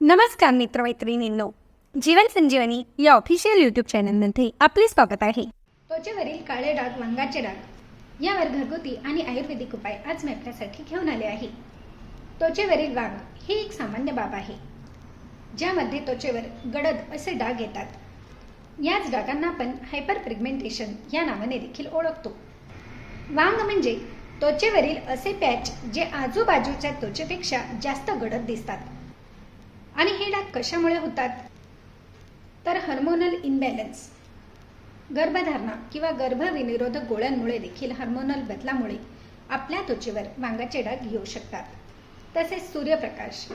नमस्कार मित्रमैत्रिणींनो जीवन संजीवनी या official YouTube चॅनलमध्ये आपले स्वागत आहे. त्वचेवरील काळे डाग वांगाचे डाग यावर घरगुती आणि आयुर्वेदिक उपाय आज मी आपल्यासाठी घेऊन आले आहे. त्वचेवरील वांग ही एक सामान्य बाब आहे ज्यामध्ये त्वचेवर गडद असे डाग येतात. याच डागांना आपण हायपर पिगमेंटेशन या नावाने देखील ओळखतो. वांग म्हणजे त्वचेवरील असे पॅच जे आजूबाजूच्या त्वचेपेक्षा जास्त गडद दिसतात. आणि हे डाग कशामुळे होतात? तर हार्मोनल इनबॅलन्स गर्भधारणा किंवा गर्भविनिरोधक गोळ्यांमुळे देखील हार्मोनल बदलामुळे आपल्या त्वचेवर वांगाचे डाग येऊ शकतात. तसेच सूर्यप्रकाश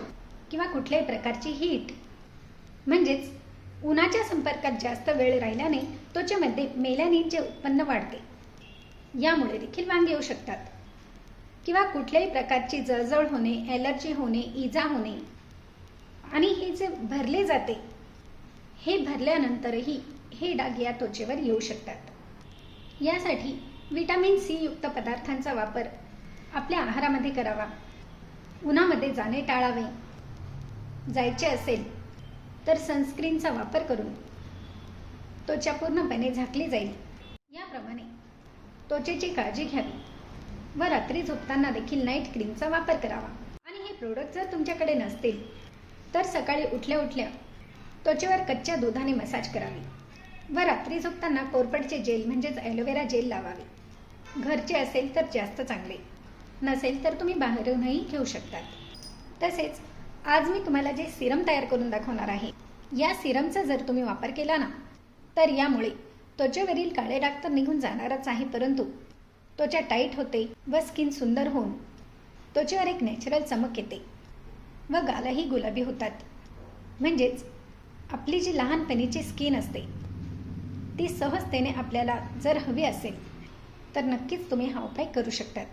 किंवा कुठल्याही प्रकारची हीट म्हणजेच उन्हाच्या संपर्कात जास्त वेळ राहिल्याने त्वचेमध्ये मेलॅनिनचे उत्पन्न वाढते. यामुळे देखील वांग येऊ शकतात. किंवा कुठल्याही प्रकारची जळजळ होणे ॲलर्जी होणे इजा होणे. आणि हे जे भरले जाते हे भरल्यानंतरही हे डाग या त्वचेवर येऊ शकतात. यासाठी विटॅमिन सी युक्त पदार्थांचा वापर आपल्या आहारामध्ये करावा. उन्हामध्ये जाणे टाळावे. जायचे असेल तर सनस्क्रीनचा वापर करून त्वचा पूर्णपणे झाकली जाईल. याप्रमाणे त्वचेची काळजी घ्यावी व रात्री झोपताना देखील नाईट क्रीमचा वापर करावा. आणि हे प्रोडक्ट जर तुमच्याकडे नसतील तर सकाळी उठल्या उठल्या त्वचेवर कच्च्या दुधाने मसाज करावी व रात्री झोपताना कोरपडचे जेल म्हणजेच ॲलोवेरा जेल लावावे. घरचे असेल तर जास्त चांगले नसेल तर तुम्ही बाहेरूनही घेऊ शकतात. तसेच आज मी तुम्हाला जे सिरम तयार करून दाखवणार आहे या सिरमचा जर तुम्ही वापर केला ना तर यामुळे त्वचेवरील काळे डाग तर निघून जाणारच आहे परंतु त्वचा टाईट होते व स्किन सुंदर होऊन त्वचेवर एक नॅचरल चमक येते व गालही गुलाबी होतात. म्हणजेच आपली जी लहानपणीची स्किन असते ती सहजतेने आपल्याला जर हवी असेल तर नक्कीच तुम्ही हा उपाय करू शकतात.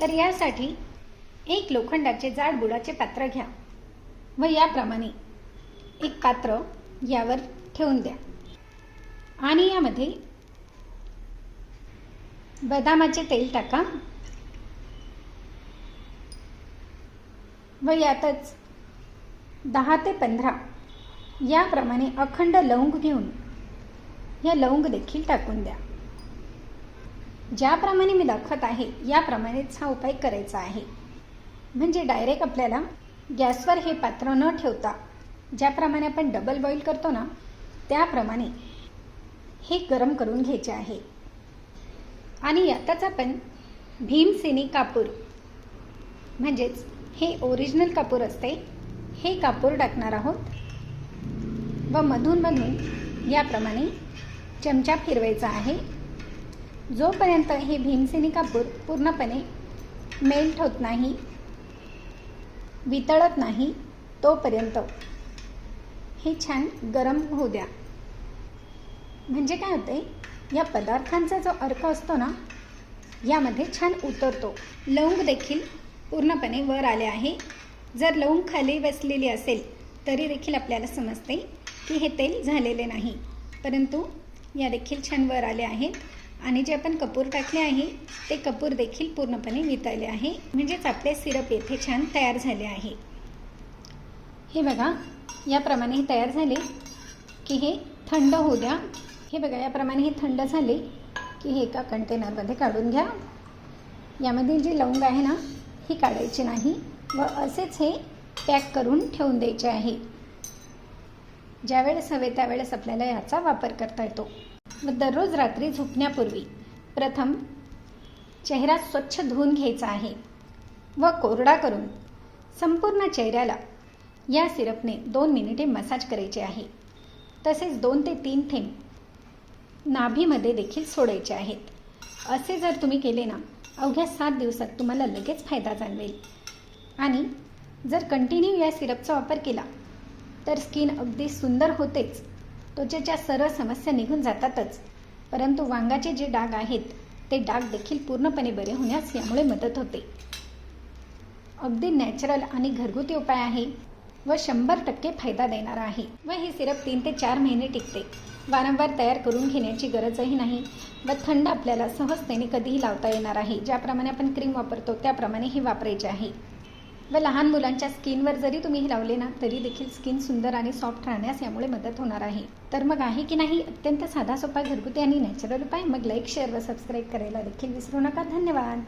तर यासाठी एक लोखंडाचे जाड बुडाचे पात्र घ्या व याप्रमाणे एक पात्र यावर ठेवून द्या. आणि यामध्ये बदामाचे तेल टाका. व यातच दहा ते पंधरा याप्रमाणे अखंड लवंग घेऊन या लवंग देखील टाकून द्या. ज्याप्रमाणे मी दाखवत आहे याप्रमाणेच हा उपाय करायचा आहे. म्हणजे डायरेक्ट आपल्याला गॅसवर हे पात्र न ठेवता ज्याप्रमाणे आपण डबल बॉईल करतो ना त्याप्रमाणे हे गरम करून घ्यायचे आहे. आणि आताच आपण भीमसेनी कापूर म्हणजेच हे ओरिजिनल कापूर असते हे कापूर टाकणार आहोत. व मधून मधून याप्रमाणे चमचा फिरवायचा आहे. जोपर्यंत हे भीमसेनी कापूर पूर्णपणे मेल्ट होत नाही वितळत नाही तोपर्यंत हे छान गरम होऊ द्या. म्हणजे काय होते या पदार्थांचा जो अर्क असतो ना यामध्ये छान उतरतो. लवंग देखील पूर्णपणे वर आले आहे. जर लवंग खाली बसलेली असेल तरी देखील आपल्याला समजते की हे तेल झालेले नाही. परंतु या देखील छान वर आले आहेत. आणि जे आपण कपूर टाकले आहे ते कपूर देखील पूर्णपणे वितळले आहे. म्हणजेच आपले सिरप येथे छान तयार झाले आहे. हे बघा याप्रमाणे हे तयार झाले की हे थंड होऊ द्या. हे बघा याप्रमाणे हे थंड झाले की हे एका कंटेनरमध्ये काढून घ्या. यामधील जी लवंग आहे ना ही काढायची नाही व असेच हे पॅक करून ठेवून द्यायचे आहे. ज्यावेळेस हवे त्यावेळेस आपल्याला याचा वापर करता येतो. व दररोज रात्री झोपण्यापूर्वी प्रथम चेहरा स्वच्छ धुवून घ्यायचा आहे व कोरडा करून संपूर्ण चेहऱ्याला या सिरपने दोन मिनिटे मसाज करायचे आहे. तसेच दोन ते तीन थेंब नाभीमध्ये देखील सोडायचे आहेत. असे जर तुम्ही केले ना अवघ्या सात दिवसात तुम्हाला लगेच फायदा जाणवेल. आणि जर कंटिन्यू या सिरपचा वापर केला तर स्किन अगदी सुंदर होतेच. त्वचेच्या सर्व समस्या निघून जातातच. परंतु वांगाचे जे डाग आहेत ते डाग देखील पूर्णपणे बरे होण्यास यामुळे मदत होते. अगदी नॅचरल आणि घरगुती उपाय आहे व शंभर टक्के फायदा देणारा आहे. व हे सिरप तीन ते चार महिने टिकते. वारंवार तयार करून घेण्याची गरजही नाही. व थंड आपल्याला सहजतेने कधीही लावता येणार आहे. ज्याप्रमाणे आपण क्रीम वापरतो त्याप्रमाणे हे वापरायचे आहे. व लहान मुलांच्या स्किनवर जरी तुम्ही हे लावले ना तरी देखील स्किन सुंदर आणि सॉफ्ट राहण्यास यामुळे मदत होणार आहे. तर मग आहे की नाही? अत्यंत साधा सोपा घरगुती आणि नॅचरल उपाय. मग लाईक शेअर व सबस्क्राईब करायला देखील विसरू नका. धन्यवाद.